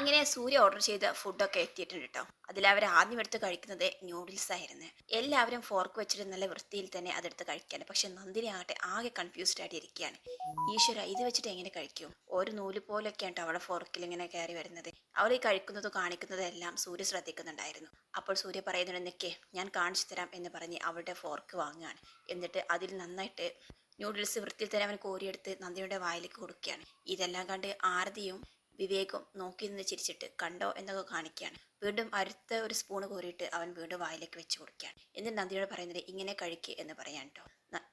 അങ്ങനെ സൂര്യ ഓർഡർ ചെയ്ത ഫുഡൊക്കെ എത്തിയിട്ടുണ്ട് കേട്ടോ അതിൽ അവർ ആദ്യം എടുത്ത് കഴിക്കുന്നത് ന്യൂഡിൽസ് ആയിരുന്നു. എല്ലാവരും ഫോർക്ക് വെച്ചിട്ട് നല്ല വൃത്തിയിൽ തന്നെ അതെടുത്ത് കഴിക്കാൻ പക്ഷെ നന്ദിനി ആകട്ടെ ആകെ കൺഫ്യൂസ്ഡ് ആയിട്ട് ഇരിക്കുകയാണ്. ഈശ്വര ഇത് വെച്ചിട്ട് എങ്ങനെ കഴിക്കും? ഒരു നൂൽ പോലൊക്കെയാണ് അവളെ ഫോർക്കിൽ ഇങ്ങനെ കയറി വരുന്നത്. അവൾ ഈ കഴിക്കുന്നത് കാണിക്കുന്നതും എല്ലാം സൂര്യ ശ്രദ്ധിക്കുന്നുണ്ടായിരുന്നു. അപ്പോൾ സൂര്യ പറയുന്നുണ്ട് നിൽക്കേ ഞാൻ കാണിച്ചു തരാം എന്ന് പറഞ്ഞ് അവളുടെ ഫോർക്ക് വാങ്ങുകയാണ്. എന്നിട്ട് അതിൽ നന്നായിട്ട് ന്യൂഡിൽസ് വൃത്തിയിൽ തന്നെ അവൻ കോരിയെടുത്ത് നന്ദിയുടെ വായിലേക്ക് കൊടുക്കുകയാണ്. ഇതെല്ലാം കണ്ട് ആരതിയും വിവേകും നോക്കി നിന്ന് ചിരിച്ചിട്ട് കണ്ടോ? എന്നൊക്കെ കാണിക്കുകയാണ് വീണ്ടും അടുത്ത ഒരു സ്പൂൺ കോരിയിട്ട് അവൻ വീണ്ടും വായിലേക്ക് വെച്ച് കൊടുക്കുകയാണ് എന്നിട്ട് നന്ദിയോട് പറയുന്നത് ഇങ്ങനെ കഴിക്കുക എന്ന് പറയാൻ കേട്ടോ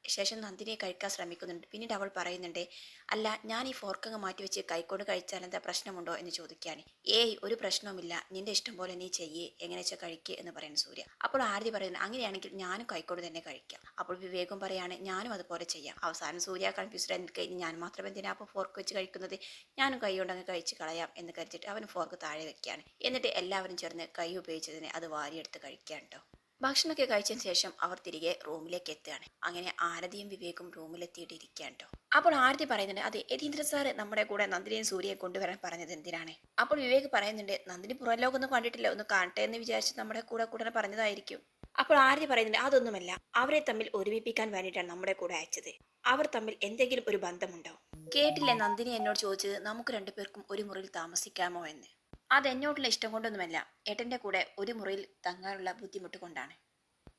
ശേഷം നന്ദിനിയെ കഴിക്കാൻ ശ്രമിക്കുന്നുണ്ട്. പിന്നീട് അവൾ പറയുന്നുണ്ട് അല്ല ഞാൻ ഈ ഫോർക്കങ്ങ് മാറ്റി വെച്ച് കൈക്കൊണ്ട് കഴിച്ചാൽ എന്താ പ്രശ്നമുണ്ടോ എന്ന് ചോദിക്കുകയാണ്. ഏയ് ഒരു പ്രശ്നവുമില്ല. നിന്റെ ഇഷ്ടം പോലെ നീ ചെയ്യേ. എങ്ങനെ വെച്ചാൽ കഴിക്കുക എന്ന് പറയുന്നു സൂര്യ. അപ്പോൾ ആരതി പറയുന്നത് അങ്ങനെയാണെങ്കിൽ ഞാനും കൈക്കൊണ്ട് തന്നെ കഴിക്കാം. അപ്പോൾ വിവേകം പറയാണ് ഞാനും അതുപോലെ ചെയ്യാം. അവസാനം സൂര്യ കൺഫ്യൂസ്ഡ് ഇനി ഞാൻ മാത്രം എന്തിനാ അപ്പോൾ ഫോർക്ക് വെച്ച് കഴിക്കുന്നത്? ഞാനും കൈ കൊണ്ട് അങ്ങ് കഴിച്ച് കളയാം എന്ന് കരുതിയിട്ട് അവൻ ഫോർക്ക് താഴെ വെക്കുകയാണ്. എന്നിട്ട് എല്ലാവരും ചേർന്ന് കൈ ഉപയോഗിച്ചതിനെ അത് വാരിയെടുത്ത് കഴിക്കാൻ കേട്ടോ. ഭക്ഷണമൊക്കെ കഴിച്ചതിന് ശേഷം അവർ തിരികെ റൂമിലേക്ക് എത്തുകയാണ്. അങ്ങനെ ആരതിയും വിവേകും റൂമിലെത്തിയിട്ട് ഇരിക്കുകയാണ് കേട്ടോ അപ്പോൾ ആരതി പറയുന്നുണ്ട് അതെ യതീന്ദ്ര സാറ് നമ്മുടെ കൂടെ നന്ദിനിയും സൂര്യയെ കൊണ്ടുവരാൻ പറഞ്ഞത് എന്തിനാണ്? അപ്പോൾ വിവേക് പറയുന്നുണ്ട് നന്ദിനി പുറം ലോകം ഒന്നും കണ്ടിട്ടില്ല ഒന്ന് കാണട്ടെ എന്ന് വിചാരിച്ച് നമ്മുടെ കൂടെ കൂടെ പറഞ്ഞതായിരിക്കും. അപ്പോൾ ആരതി പറയുന്നുണ്ട് അതൊന്നുമല്ല അവരെ തമ്മിൽ ഒരുമിപ്പിക്കാൻ വേണ്ടിയിട്ടാണ് നമ്മുടെ കൂടെ അയച്ചത്. അവർ തമ്മിൽ എന്തെങ്കിലും ഒരു ബന്ധമുണ്ടോ? കേട്ടില്ലേ നന്ദിനി എന്നോട് ചോദിച്ചത് നമുക്ക് രണ്ടുപേർക്കും ഒരു മുറിയിൽ താമസിക്കാമോ എന്ന്? അത് എന്നോടുള്ള ഇഷ്ടം കൊണ്ടൊന്നുമല്ല. ഏട്ടന്റെ കൂടെ ഒരു മുറിയിൽ തങ്ങാനുള്ള ബുദ്ധിമുട്ട് കൊണ്ടാണ്.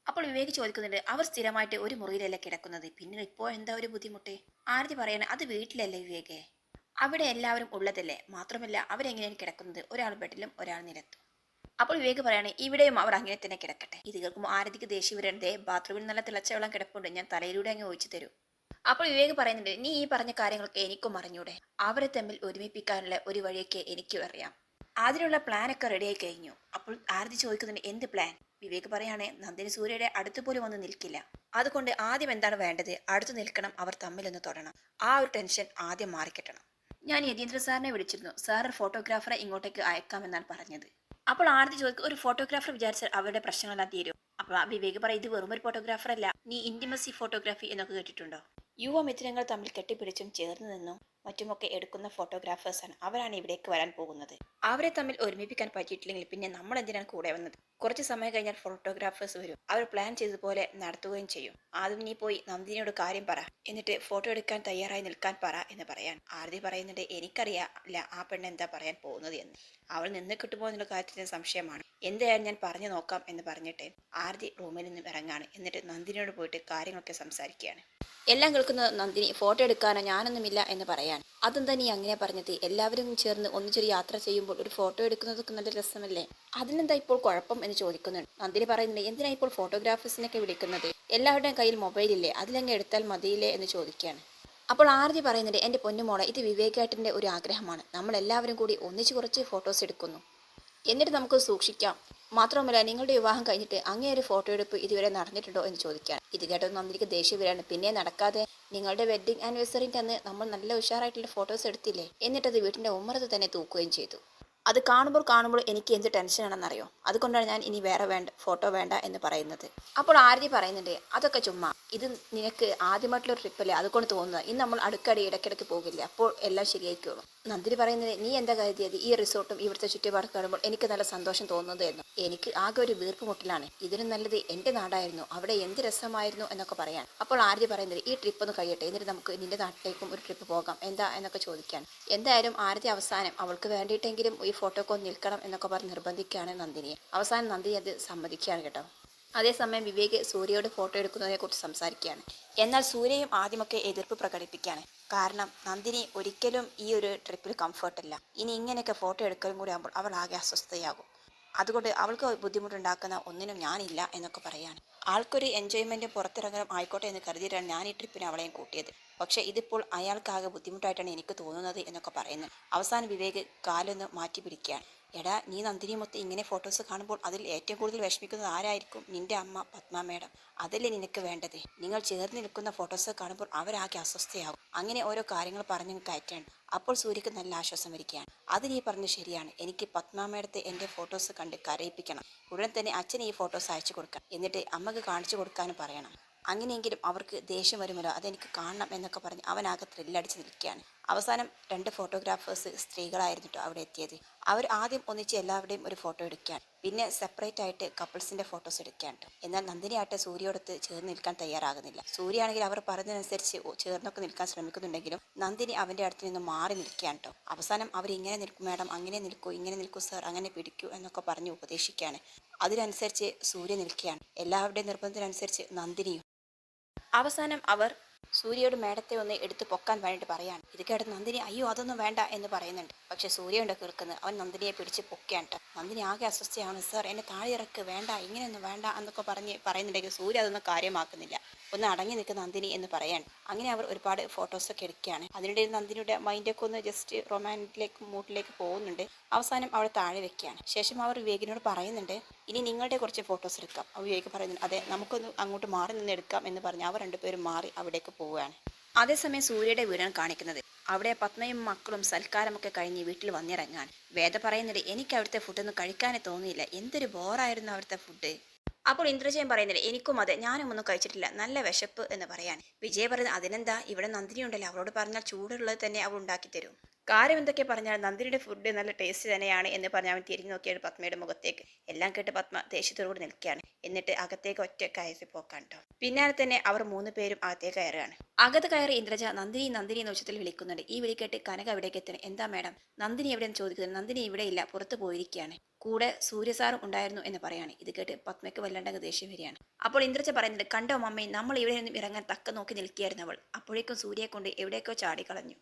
അപ്പോൾ വിവേക് ചോദിക്കുന്നുണ്ട് അവർ സ്ഥിരമായിട്ട് ഒരു മുറിയിലല്ലേ കിടക്കുന്നത്? പിന്നെ ഇപ്പോൾ എന്താ ഒരു ബുദ്ധിമുട്ട്? ആരതി പറയണ അത് വീട്ടിലല്ലേ വിവേകേ? അവിടെ എല്ലാവരും ഉള്ളതല്ലേ? മാത്രമല്ല അവരെങ്ങനെയാണ് കിടക്കുന്നത്? ഒരാൾ ബെഡിലും ഒരാൾ നിരത്തും അപ്പോൾ വിവേക് പറയാണ് ഇവിടെയും അവർ അങ്ങനെ തന്നെ കിടക്കട്ടെ. ഇത് കേൾക്കുമ്പോൾ ആരതിക്ക് ദേഷ്യം വരണ്ടേ ബാത്റൂമിൽ നല്ല തിളച്ച വെള്ളം കിടപ്പുണ്ട്. ഞാൻ തലയിലൂടെ അങ്ങ് ഒഴിച്ചു തരൂ. അപ്പോൾ വിവേക് പറയുന്നുണ്ട് നീ ഈ പറഞ്ഞ കാര്യങ്ങളൊക്കെ എനിക്കും അറിഞ്ഞൂടെ. അവരെ തമ്മിൽ ഒരുമിപ്പിക്കാനുള്ള ഒരു വഴിയൊക്കെ എനിക്കും അറിയാം. അതിനുള്ള പ്ലാനൊക്കെ റെഡിയായി കഴിഞ്ഞു. അപ്പോൾ ആരതി ചോദിക്കുന്നുണ്ട് എന്ത് പ്ലാൻ വിവേക് പറയാണ് നന്ദിനി സൂര്യയുടെ അടുത്ത് പോലും വന്ന് നിൽക്കില്ല. അതുകൊണ്ട് ആദ്യം എന്താണ് വേണ്ടത്? അടുത്ത് നിൽക്കണം അവർ തമ്മിലൊന്ന് തൊടണം. ആ ഒരു ടെൻഷൻ ആദ്യം മാറിക്കിട്ടണം ഞാൻ യതീന്ദ്ര സാറിനെ വിളിച്ചിരുന്നു. സാർ ഫോട്ടോഗ്രാഫറെ ഇങ്ങോട്ടേക്ക് അയക്കാമെന്നാണ് പറഞ്ഞത്. അപ്പോൾ ആരതി ചോദിക്കും ഒരു ഫോട്ടോഗ്രാഫർ വിചാരിച്ചാൽ അവരുടെ പ്രശ്നങ്ങളെല്ലാം തീരും. അപ്പോൾ വിവേക് പറയും ഇത് വെറും ഒരു ഫോട്ടോഗ്രാഫർ അല്ല. നീ ഇന്റിമസി ഫോട്ടോഗ്രാഫി എന്നൊക്കെ കേട്ടിട്ടുണ്ടോ? യുവമിത്രങ്ങൾ തമ്മിൽ കെട്ടിപ്പിടിച്ചും ചേർന്ന് നിന്നും മറ്റുമൊക്കെ എടുക്കുന്ന ഫോട്ടോഗ്രാഫേഴ്സാണ് അവരാണ് ഇവിടേക്ക് വരാൻ പോകുന്നത്. അവരെ തമ്മിൽ ഒരുമിപ്പിക്കാൻ പറ്റിയിട്ടില്ലെങ്കിൽ പിന്നെ നമ്മൾ എന്തിനാണ് കൂടെ വന്നത്? കുറച്ച് സമയം കഴിഞ്ഞാൽ ഫോട്ടോഗ്രാഫേഴ്സ് വരും. അവർ പ്ലാൻ ചെയ്തതുപോലെ നടത്തുകയും ചെയ്യും. ആദ്യം നീ പോയി നന്ദിനിയോട് കാര്യം പറ. എന്നിട്ട് ഫോട്ടോ എടുക്കാൻ തയ്യാറായി നിൽക്കാൻ പറ എന്ന് പറയാൻ. ആരതി പറയുന്നുണ്ട് എനിക്കറിയാല്ല ആ പെണ്ണ് എന്താ പറയാൻ പോകുന്നത് എന്ന്. അവൾ നിന്ന് കിട്ടുമോ എന്നുള്ള കാര്യത്തിന് സംശയമാണ്. എന്തായാലും ഞാൻ പറഞ്ഞു നോക്കാം എന്ന് പറഞ്ഞിട്ട് ആരതി റൂമിൽ നിന്നും ഇറങ്ങാണ്. എന്നിട്ട് നന്ദിനിയോട് പോയിട്ട് കാര്യങ്ങളൊക്കെ സംസാരിക്കുകയാണ്. എല്ലാം കേൾക്കുന്നത് നന്ദിനി ഫോട്ടോ എടുക്കാനോ ഞാനൊന്നുമില്ല എന്ന് പറയാൻ അതും നീ അങ്ങനെ പറഞ്ഞത്. എല്ലാവരും ചേർന്ന് ഒന്നിച്ചൊരു യാത്ര ചെയ്യുമ്പോൾ ഒരു ഫോട്ടോ എടുക്കുന്നതൊക്കെ നല്ല രസമല്ലേ? അതിനെന്താ ഇപ്പോൾ കുഴപ്പം എന്ന് ചോദിക്കുന്നുണ്ട്. നന്ദിനി പറയുന്നുണ്ട് എന്തിനാ ഇപ്പോൾ ഫോട്ടോഗ്രാഫേഴ്സിനൊക്കെ വിളിക്കുന്നത്? എല്ലാവരുടെയും കയ്യിൽ മൊബൈലില്ലേ അതിലങ്ങ് എടുത്താൽ മതിയില്ലേ? എന്ന് ചോദിക്കുകയാണ്. അപ്പോൾ ആർജി പറയുന്നുണ്ട് എന്റെ പൊന്നുമോളെ ഇത് വിവേകേട്ടന്റെ ഒരു ആഗ്രഹമാണ്. നമ്മൾ എല്ലാവരും കൂടി ഒന്നിച്ച് കുറച്ച് ഫോട്ടോസ് എടുക്കുന്നു. എന്നിട്ട് നമുക്ക് സൂക്ഷിക്കാം. മാത്രമല്ല നിങ്ങളുടെ വിവാഹം കഴിഞ്ഞിട്ട് അങ്ങേ ഒരു ഫോട്ടോ എടുപ്പ് ഇതുവരെ നടന്നിട്ടുണ്ടോ എന്ന് ചോദിക്കാൻ ഇത് കേട്ടത് നന്ദിക്ക് ദേഷ്യം വരാണ് പിന്നെ നടക്കാതെ നിങ്ങളുടെ വെഡ്ഡിംഗ് ആനിവേഴ്സറിന്റെ അന്ന് നമ്മൾ നല്ല ഉഷാറായിട്ടുള്ള ഫോട്ടോസ് എടുത്തില്ലേ? എന്നിട്ടത് വീട്ടിന്റെ ഉമ്മറത്ത് തന്നെ തൂക്കുകയും ചെയ്തു. അത് കാണുമ്പോൾ കാണുമ്പോൾ എനിക്ക് എന്ത് ടെൻഷനാണെന്നറിയോ അതുകൊണ്ടാണ് ഞാൻ ഇനി വേറെ വേണ്ട ഫോട്ടോ വേണ്ട എന്ന് പറയുന്നത്. അപ്പോൾ ആരതി പറയുന്നുണ്ട് അതൊക്കെ ചുമ്മാ. ഇത് നിനക്ക് ആദ്യമായിട്ടുള്ള ട്രിപ്പല്ലേ അതുകൊണ്ട് തോന്നുന്നത്. ഇന്ന് നമ്മൾ അടുക്കടി ഇടയ്ക്കിടയ്ക്ക് പോകില്ലേ. അപ്പോൾ എല്ലാം ശരിയായിക്കോളും. നന്ദിനി പറയുന്നത് നീ എന്താ കരുതിയത് ഈ റിസോർട്ടും ഇവിടുത്തെ ചുറ്റുപാട് കാണുമ്പോൾ എനിക്ക് നല്ല സന്തോഷം തോന്നുന്നത് എന്ന്. എനിക്ക് ആകെ ഒരു വീർപ്പ് മുട്ടിലാണ്. ഇതിന് നല്ലത് എന്റെ നാടായിരുന്നു. അവിടെ എന്ത് രസമായിരുന്നു എന്നൊക്കെ പറയാൻ. അപ്പോൾ ആരതി പറയുന്നത് ഈ ട്രിപ്പ് ഒന്ന് കഴിയട്ടെ. എന്നിട്ട് നമുക്ക് നിന്റെ നാട്ടിലേക്കും ഒരു ട്രിപ്പ് പോകാം. എന്താ? എന്നൊക്കെ ചോദിക്കാൻ. എന്തായാലും ആരതി അവസാനം അവൾക്ക് വേണ്ടിയിട്ടെങ്കിലും ഈ ഫോട്ടോക്ക് നിൽക്കണം എന്നൊക്കെ പറഞ്ഞ് നിർബന്ധിക്കുകയാണ് നന്ദിനിയെ അവസാനം നന്ദിനി അത് സമ്മതിക്കുകയാണ് കേട്ടോ. അതേസമയം വിവേക് സൂര്യയോട് ഫോട്ടോ എടുക്കുന്നതിനെ കുറിച്ച് സംസാരിക്കുകയാണ്. എന്നാൽ സൂര്യയും ആദ്യമൊക്കെ എതിർപ്പ് പ്രകടിപ്പിക്കുകയാണ്. കാരണം നന്ദിനി ഒരിക്കലും ഈ ഒരു ട്രിപ്പിൽ കംഫർട്ടില്ല ഇനി ഇങ്ങനെയൊക്കെ ഫോട്ടോ എടുക്കലും കൂടി ആകുമ്പോൾ അവൾ ആകെ അസ്വസ്ഥയാകും. അതുകൊണ്ട് അവൾക്ക് ബുദ്ധിമുട്ടുണ്ടാക്കുന്ന ഒന്നിനും ഞാനില്ല എന്നൊക്കെ പറയാണ്. ആൾക്കൊരു എൻജോയ്മെന്റും പുറത്തിറങ്ങലും ആയിക്കോട്ടെ എന്ന് കരുതിയിട്ടാണ് ഞാൻ ഈ ട്രിപ്പിന് അവളെയും കൂട്ടിയത്. പക്ഷേ ഇതിപ്പോൾ അയാൾക്കാകെ ബുദ്ധിമുട്ടായിട്ടാണ് എനിക്ക് തോന്നുന്നത് എന്നൊക്കെ പറയുന്നു. അവസാന വിവേക് കാലൊന്ന് മാറ്റി പിടിക്കുകയാണ്. എടാ നീ നന്ദിനി മൊത്ത് ഇങ്ങനെ ഫോട്ടോസ് കാണുമ്പോൾ അതിൽ ഏറ്റവും കൂടുതൽ വിഷമിക്കുന്നത് ആരായിരിക്കും? നിന്റെ അമ്മ പത്മ മേഡം. അതല്ലേ നിനക്ക് വേണ്ടത്? നിങ്ങൾ ചേർന്ന് നിൽക്കുന്ന ഫോട്ടോസ് കാണുമ്പോൾ അവരാകെ അസ്വസ്ഥയാകും. അങ്ങനെ ഓരോ കാര്യങ്ങൾ പറഞ്ഞു കയറ്റാണ്. അപ്പോൾ സൂര്യക്ക് നല്ല ആശ്വാസം വരികയാണ്. അത് നീ പറഞ്ഞു ശരിയാണ്. എനിക്ക് പത്മ മേഡത്തെ എന്റെ ഫോട്ടോസ് കണ്ട് കരയിപ്പിക്കണം. ഉടൻ തന്നെ അച്ഛന് ഈ ഫോട്ടോസ് അയച്ചു കൊടുക്കണം. എന്നിട്ട് അമ്മയ്ക്ക് കാണിച്ചു കൊടുക്കാനും പറയണം. അങ്ങനെയെങ്കിലും അവർക്ക് ദേഷ്യം വരുമല്ലോ. അതെനിക്ക് കാണണം എന്നൊക്കെ പറഞ്ഞ് അവനാകെ ത്രില്ലടിച്ച് നിൽക്കുകയാണ്. അവസാനം രണ്ട് ഫോട്ടോഗ്രാഫേഴ്സ് സ്ത്രീകളായിരുന്നു അവിടെ എത്തിയത്. അവർ ആദ്യം ഒന്നിച്ച് എല്ലാവരുടെയും ഒരു ഫോട്ടോ എടുക്കുകയാണ്. പിന്നെ സെപ്പറേറ്റ് ആയിട്ട് കപ്പിൾസിന്റെ ഫോട്ടോസ് എടുക്കാൻ ട്ടോ. എന്നാൽ നന്ദിനി ആട്ടെ സൂര്യയോടൊത്ത് ചേർന്ന് നിൽക്കാൻ തയ്യാറാകുന്നില്ല. സൂര്യയാണെങ്കിൽ അവർ പറഞ്ഞതനുസരിച്ച് ചേർന്നൊക്കെ നിൽക്കാൻ ശ്രമിക്കുന്നുണ്ടെങ്കിലും നന്ദിനി അവന്റെ അടുത്ത് നിന്ന് മാറി നിൽക്കുകയാണ് കേട്ടോ അവസാനം അവർ ഇങ്ങനെ നിൽക്കും മാഡം അങ്ങനെ നിൽക്കൂ ഇങ്ങനെ നിൽക്കൂ സാർ അങ്ങനെ പിടിക്കൂ എന്നൊക്കെ പറഞ്ഞ് ഉപദേശിക്കുകയാണ്. അതിനനുസരിച്ച് സൂര്യ നിൽക്കുകയാണ്. എല്ലാവരുടെയും നിർബന്ധത്തിനനുസരിച്ച് നന്ദിനിയും അവസാനം അവർ സൂര്യയോട് മേടത്തെ ഒന്ന് എടുത്ത് പൊക്കാൻ വേണ്ടിയിട്ട് പറയാണ്. ഇത് കേട്ട് നന്ദിനി അയ്യോ അതൊന്നും വേണ്ട എന്ന് പറയുന്നുണ്ട്. പക്ഷെ സൂര്യയുണ്ട് കേൾക്കുന്നത് അവൻ നന്ദിനിയെ പിടിച്ച് പൊക്കുകയാണ് നന്ദിനി ആകെ അസ്വസ്ഥയാണ്. സാർ എന്നെ താഴെ ഇറക്ക്. വേണ്ട. ഇങ്ങനെയൊന്നും വേണ്ട എന്നൊക്കെ പറഞ്ഞ് പറയുന്നുണ്ടെങ്കിൽ സൂര്യ അതൊന്നും കാര്യമാക്കുന്നില്ല. ഒന്ന് അടങ്ങി നിൽക്കുന്ന നന്ദിനി എന്ന് പറയാൻ. അങ്ങനെ അവർ ഒരുപാട് ഫോട്ടോസൊക്കെ എടുക്കുകയാണ്. അതിനിടയിൽ നന്ദിനിയുടെ മൈൻഡൊക്കെ ഒന്ന് ജസ്റ്റ് റൊമാന്റിലേക്ക് മൂട്ടിലേക്ക് പോകുന്നുണ്ട്. അവസാനം അവൾ താഴെ വെക്കുകയാണ്. ശേഷം അവർ വിവേകിനോട് പറയുന്നുണ്ട് ഇനി നിങ്ങളുടെ കുറച്ച് ഫോട്ടോസ് എടുക്കാം. വിവേക് പറയുന്നുണ്ട് അതെ നമുക്കൊന്ന് അങ്ങോട്ട് മാറി നിന്ന് എടുക്കാം എന്ന് പറഞ്ഞ് അവർ രണ്ടുപേരും മാറി അവിടേക്ക് പോവുകയാണ്. അതേസമയം സൂര്യയുടെ വീടാണ് കാണിക്കുന്നത് അവിടെ പത്മയും മക്കളും സൽക്കാരമൊക്കെ കഴിഞ്ഞ് വീട്ടിൽ വന്നിറങ്ങാൻ വേദ പറയുന്നുണ്ട് എനിക്ക് അവിടുത്തെ ഫുഡൊന്നും കഴിക്കാനേ തോന്നിയില്ല. എന്തൊരു ബോറായിരുന്നു അവിടുത്തെ ഫുഡ് അപ്പോൾ ഇന്ദ്രജയൻ പറയുന്നില്ല എനിക്കും അതെ ഞാനും ഒന്നും കഴിച്ചിട്ടില്ല. നല്ല വിശപ്പ് എന്ന് പറയാൻ. വിജയ് പറയുന്നത് അതിനെന്താ? ഇവിടെ നന്ദിനി ഉണ്ടല്ലോ അവളോട് പറഞ്ഞാൽ ചൂടുള്ളത് തന്നെ അവൾ ഉണ്ടാക്കി തരും കാര്യം എന്തൊക്കെ പറഞ്ഞാൽ നന്ദിനിയുടെ ഫുഡ് നല്ല ടേസ്റ്റ് തന്നെയാണ് എന്ന് പറഞ്ഞ് അവൻ തിരിഞ്ഞു നോക്കിയാണ് പത്മയുടെ മുഖത്തേക്ക്. എല്ലാം കേട്ട് പത്മ ദേഷ്യത്തോടുകൂടി നിൽക്കുകയാണ്. എന്നിട്ട് അകത്തേക്ക് ഒറ്റ കയറി പോക്കാൻ കേട്ടോ പിന്നാലെ തന്നെ അവർ മൂന്ന് പേരും അകത്തേക്ക് കയറുകയാണ്. അകത്ത് കയറി ഇന്ദ്രജ നന്ദിനി നന്ദിനി എന്ന ഉച്ചത്തിൽ വിളിക്കുന്നുണ്ട്. ഈ വിളിക്കേട്ട് കനക അവിടേക്ക് എത്തണം എന്താ മാഡം? നന്ദിനി എവിടെയെന്ന് ചോദിക്കുന്നത് നന്ദിനി ഇവിടെ ഇല്ല. പുറത്ത് പോയിരിക്കുകയാണ്. കൂടെ സൂര്യസാറും ഉണ്ടായിരുന്നു എന്ന് പറയാണ്. ഇത് കേട്ട് പത്മയ്ക്ക് വല്ലാണ്ടങ്ങ് ദേഷ്യം വരികയാണ്. അപ്പോൾ ഇന്ദ്രജ പറയുന്നുണ്ട് കണ്ടോ മമ്മി നമ്മൾ ഇവിടെ നിന്നും ഇറങ്ങാൻ തക്ക നോക്കി നിൽക്കുകയായിരുന്നു അവൾ. അപ്പോഴേക്കും സൂര്യയെ കൊണ്ട് എവിടേക്കോ ചാടിക്കളഞ്ഞു.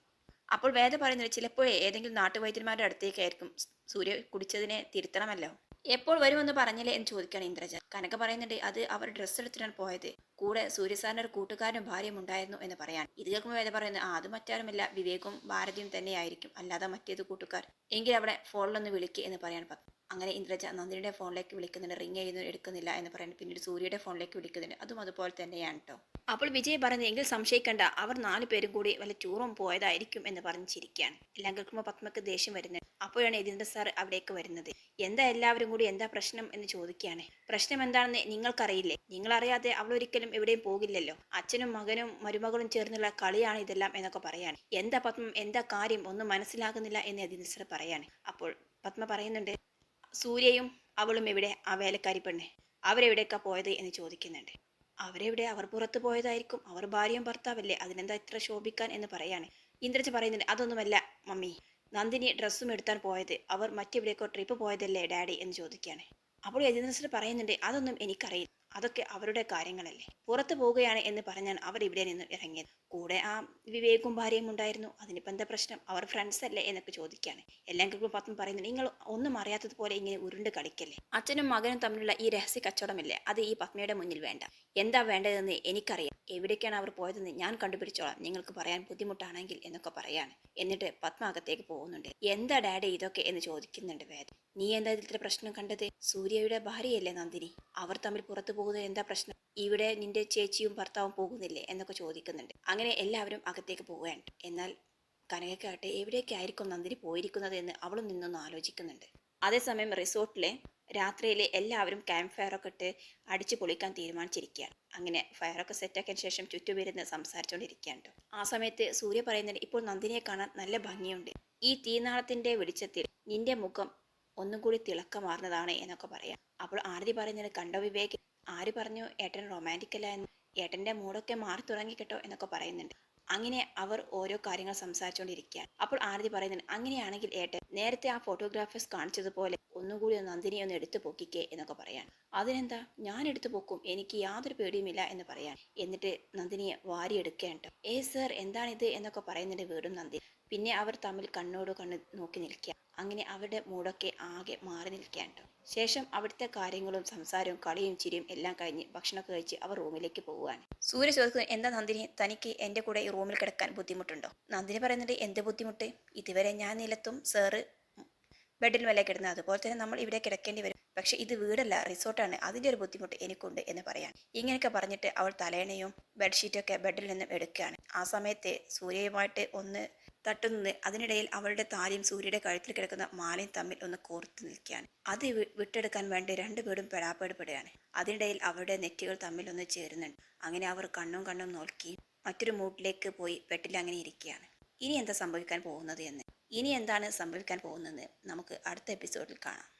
അപ്പോൾ വേദ പറയുന്നത് ചിലപ്പോൾ ഏതെങ്കിലും നാട്ടുവൈദ്യന്മാരുടെ അടുത്തേക്കായിരിക്കും. സൂര്യ കുടിച്ചതിനെ തിരുത്തണമല്ലോ. എപ്പോൾ വരുമെന്ന് പറഞ്ഞില്ലേ എന്ന് ചോദിക്കുകയാണ് ഇന്ദ്രജ. കനക പറയുന്നുണ്ട് അത് അവർ ഡ്രസ്സ് എടുത്തിട്ടാണ് പോയത്. കൂടെ സൂര്യസാറിന്റെ ഒരു കൂട്ടുകാരനും ഭാര്യയും ഉണ്ടായിരുന്നു എന്ന് പറയാൻ ഇത് കേൾക്കുമ്പോൾ വേദ പറയുന്നത് ആ അത് മറ്റാരുമല്ല. വിവേകും ഭാരതിയും തന്നെയായിരിക്കും. അല്ലാതെ മറ്റേത് കൂട്ടുകാർ. എങ്കിൽ അവിടെ ഫോണിലൊന്ന് വിളിക്കുക എന്ന് പറയാൻ പറ്റും അങ്ങനെ ഇന്ദ്രജ നന്ദിനിയുടെ ഫോണിലേക്ക് വിളിക്കുന്നുണ്ട്. റിങ് ചെയ്യുന്നു എടുക്കുന്നില്ല എന്ന് പറയുന്നത് പിന്നീട് സൂര്യയുടെ ഫോണിലേക്ക് വിളിക്കുന്നുണ്ട്. അതും അതുപോലെ തന്നെയാണ് കേട്ടോ അപ്പോൾ വിജയ് പറയുന്നത് എങ്കിൽ സംശയിക്കണ്ട. അവർ നാല് പേരും കൂടി വല്ല ടൂറും പോയതായിരിക്കും എന്ന് പറഞ്ഞ് ചിരിക്കുകയാണ്. എല്ലാം കേൾക്കുമ്പോൾ പത്മക്ക് ദേഷ്യം വരുന്നത്. അപ്പോഴാണ് യതീന്ദ്ര സാർ അവിടേക്ക് വരുന്നത്. എന്താ എല്ലാവരും കൂടി എന്താ പ്രശ്നം? എന്ന് ചോദിക്കുകയാണ്. പ്രശ്നം എന്താണെന്ന് നിങ്ങൾക്കറിയില്ലേ? നിങ്ങളറിയാതെ അവൾ ഒരിക്കലും എവിടെയും പോകില്ലല്ലോ. അച്ഛനും മകനും മരുമകളും ചേർന്നുള്ള കളിയാണ് ഇതെല്ലാം എന്നൊക്കെ പറയാണ്. എന്താ പത്മം? എന്താ കാര്യം? ഒന്നും മനസ്സിലാകുന്നില്ല എന്ന് യതീന്ദ്ര സാർ പറയാണ്. അപ്പോൾ പത്മ പറയുന്നുണ്ട് സൂര്യയും അവളും എവിടെ? ആ വേലക്കാരി പെണ്ണെ. അവരെവിടെയൊക്കെ പോയത് എന്ന് ചോദിക്കുന്നുണ്ട്. അവരെവിടെ? അവർ പുറത്തു പോയതായിരിക്കും. അവർ ഭാര്യയും ഭർത്താവല്ലേ? അതിനെന്താ ഇത്ര ശോഭിക്കാൻ എന്ന് പറയാണ്. ഇന്ദ്രജ പറയുന്നുണ്ട് അതൊന്നുമല്ല മമ്മി. നന്ദിനി ഡ്രസ്സും എടുത്താൻ പോയത്. അവർ മറ്റെവിടേക്കോ ട്രിപ്പ് പോയതല്ലേ ഡാഡി? എന്ന് ചോദിക്കുകയാണ് അപ്പോൾ യജനശ്രീ പറയുന്നുണ്ട് അതൊന്നും എനിക്കറിയില്ല. അതൊക്കെ അവരുടെ കാര്യങ്ങളല്ലേ. പുറത്തു പോവുകയാണ് എന്ന് പറഞ്ഞാൽ അവർ ഇവിടെ നിന്ന് ഇറങ്ങിയത്. കൂടെ ആ വിവേകും ഭാര്യയും ഉണ്ടായിരുന്നു. അതിനിപ്പോൾ എന്താ പ്രശ്നം? അവർ ഫ്രണ്ട്സ് അല്ലേ എന്നൊക്കെ ചോദിക്കുകയാണ്. എല്ലാം കേൾക്കുമ്പോൾ പറയുന്നു നിങ്ങൾ ഒന്നും അറിയാത്തതുപോലെ ഇങ്ങനെ ഉരുണ്ട് കളിക്കല്ലേ? അച്ഛനും മകനും തമ്മിലുള്ള ഈ രഹസ്യ കച്ചവടമില്ലേ അത് ഈ പത്മയുടെ മുന്നിൽ വേണ്ട. എന്താ വേണ്ടതെന്ന് എനിക്കറിയാം. എവിടേക്കാണ് അവർ പോയതെന്ന് ഞാൻ കണ്ടുപിടിച്ചോളാം. നിങ്ങൾക്ക് പറയാൻ ബുദ്ധിമുട്ടാണെങ്കിൽ എന്നൊക്കെ പറയാണ്. എന്നിട്ട് പത്മ അകത്തേക്ക് പോകുന്നുണ്ട്. എന്താ ഡാഡി ഇതൊക്കെ എന്ന് ചോദിക്കുന്നുണ്ട് വേദ നീ എന്താ ഇതിലത്തെ പ്രശ്നം കണ്ടത്? സൂര്യയുടെ ഭാര്യയല്ലേ നന്ദിനി? അവർ തമ്മിൽ പുറത്തു പോകുന്നത് എന്താ പ്രശ്നം? ഇവിടെ നിന്റെ ചേച്ചിയും ഭർത്താവും പോകുന്നില്ലേ എന്നൊക്കെ ചോദിക്കുന്നുണ്ട്. അങ്ങനെ എല്ലാവരും അകത്തേക്ക് പോവുകയാണ്. എന്നാൽ കനകക്കാട്ടെ എവിടേക്കായിരിക്കും നന്ദിനി പോയിരിക്കുന്നത് എന്ന് അവളും നിന്നൊന്ന് ആലോചിക്കുന്നുണ്ട്. അതേസമയം റിസോർട്ടിലെ രാത്രിയിൽ എല്ലാവരും ക്യാമ്പ് ഫയറൊക്കെ ഇട്ട് അടിച്ചു പൊളിക്കാൻ തീരുമാനിച്ചിരിക്കുകയാണ്. അങ്ങനെ ഫയറൊക്കെ സെറ്റാക്കിയതിന് ശേഷം ചുറ്റുപേരുന്ന് സംസാരിച്ചുകൊണ്ടിരിക്കുകയാണ് ആ സമയത്ത് സൂര്യ പറയുന്നുണ്ട് ഇപ്പോൾ നന്ദിനിയെ കാണാൻ നല്ല ഭംഗിയുണ്ട്. ഈ തീനാളത്തിന്റെ വെളിച്ചത്തിൽ നിന്റെ മുഖം ഒന്നും കൂടി തിളക്കമാർന്നതാണ് എന്നൊക്കെ പറയാം. അപ്പോൾ ആരതി പറയുന്നത് കണ്ടോ വിവേക് ആര് പറഞ്ഞു ഏട്ടൻ റൊമാന്റിക് അല്ല എന്ന്? ഏട്ടന്റെ മൂടൊക്കെ മാറി തുടങ്ങി കേട്ടോ എന്നൊക്കെ പറയുന്നുണ്ട്. അങ്ങനെ അവർ ഓരോ കാര്യങ്ങൾ സംസാരിച്ചുകൊണ്ടിരിക്കുകയാണ് അപ്പോൾ ആരതി പറയുന്നുണ്ട് അങ്ങനെയാണെങ്കിൽ ഏട്ടൻ നേരത്തെ ആ ഫോട്ടോഗ്രാഫേഴ്സ് കാണിച്ചതുപോലെ ഒന്നുകൂടി ഒന്ന് നന്ദിനി ഒന്ന് എടുത്തു പൊക്കിക്കേ എന്നൊക്കെ പറയാൻ. അതിനെന്താ? ഞാൻ എടുത്തു പൊക്കും. എനിക്ക് യാതൊരു പേടിയുമില്ല എന്ന് പറയാൻ. എന്നിട്ട് നന്ദിനിയെ വാരിയെടുക്കേണ്ട. ഏ സർ എന്താണിത്? എന്നൊക്കെ പറയുന്നുണ്ട് വീടും നന്ദി. പിന്നെ അവർ തമ്മിൽ കണ്ണോട് കണ്ണ് നോക്കി നിൽക്കുക. അങ്ങനെ അവരുടെ മൂടൊക്കെ ആകെ മാറി നിൽക്കുകയാണ് ട്ടോ. ശേഷം അവിടുത്തെ കാര്യങ്ങളും സംസാരവും കളിയും ചിരിയും എല്ലാം കഴിഞ്ഞ് ഭക്ഷണമൊക്കെ കഴിച്ച് അവർ റൂമിലേക്ക് പോവുകയാണ്. സൂര്യ ചോദിക്കുന്നത് എന്താ നന്ദിനി തനിക്ക് എന്റെ കൂടെ ഈ റൂമിൽ കിടക്കാൻ ബുദ്ധിമുട്ടുണ്ടോ? നന്ദിനി പറയുന്നുണ്ട് എന്ത് ബുദ്ധിമുട്ട്? ഇതുവരെ ഞാൻ നിലത്തും സാറ് ബെഡിൽ വല്ല കിടന്നത് അതുപോലെ തന്നെ നമ്മൾ ഇവിടെ കിടക്കേണ്ടി വരും. പക്ഷേ ഇത് വീടല്ല റിസോർട്ടാണ് അതിന്റെ ഒരു ബുദ്ധിമുട്ട് എനിക്കുണ്ട് എന്ന് പറയാൻ. ഇങ്ങനെയൊക്കെ പറഞ്ഞിട്ട് അവൾ തലേണയും ബെഡ്ഷീറ്റൊക്കെ ബെഡിൽ നിന്നും എടുക്കുകയാണ്. ആ സമയത്ത് സൂര്യയുമായിട്ട് ഒന്ന് തട്ടുന്നത് അതിനിടയിൽ അവളുടെ താലിയും സൂര്യയുടെ കഴുത്തിൽ കിടക്കുന്ന മാലയും തമ്മിൽ ഒന്ന് കോർത്ത് നിൽക്കുകയാണ്. അത് വിട്ടെടുക്കാൻ വേണ്ടി രണ്ടുപേരും പെടാപ്പെടുകയാണ് അതിനിടയിൽ അവരുടെ നെറ്റികൾ തമ്മിൽ ഒന്ന് ചേരുന്നുണ്ട്. അങ്ങനെ അവർ കണ്ണും കണ്ണും നോക്കി മറ്റൊരു മൂട്ടിലേക്ക് പോയി ബെഡിൽ അങ്ങനെ ഇരിക്കുകയാണ്. ഇനി എന്താ സംഭവിക്കാൻ പോകുന്നത് എന്ന്? ഇനി എന്താണ് സംഭവിക്കാൻ പോകുന്നത് നമുക്ക് അടുത്ത എപ്പിസോഡിൽ കാണാം.